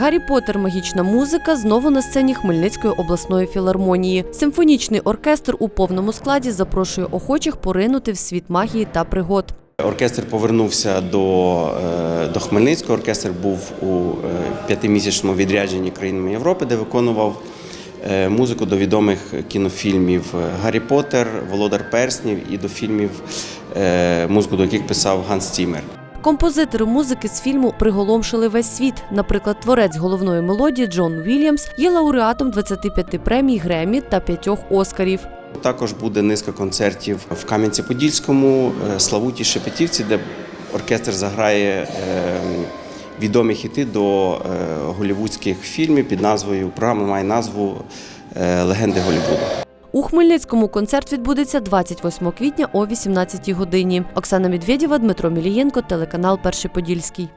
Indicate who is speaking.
Speaker 1: Гаррі Поттер Магічна музика знову на сцені Хмельницької обласної філармонії. Симфонічний оркестр у повному складі запрошує охочих поринути в світ магії та пригод.
Speaker 2: Оркестр повернувся до, е, до Хмельницького. Оркестр був у е, п'ятимісячному відрядженні країнами Європи, де виконував е, музику до відомих кінофільмів Гаррі Поттер, Володар Перснів і до фільмів, музику до яких писав Ганс Цімер.
Speaker 1: Композитори музики з фільму приголомшили весь світ. Наприклад, творець головної мелодії Джон Вільямс є лауреатом 25 премій Гремі та 5 Оскарів.
Speaker 2: Також буде низка концертів в Кам'янці-Подільському, е, Славуті Шепетівці, де оркестр заграє е, відомі хіти до е, голівудських фільмів під назвою програма має назву Легенди Голлівуду.
Speaker 1: У Хмельницькому концерт відбудеться 28 квітня о 18 годині. Оксана Медведєва, Дмитро Мілієнко, телеканал Перший Подільський.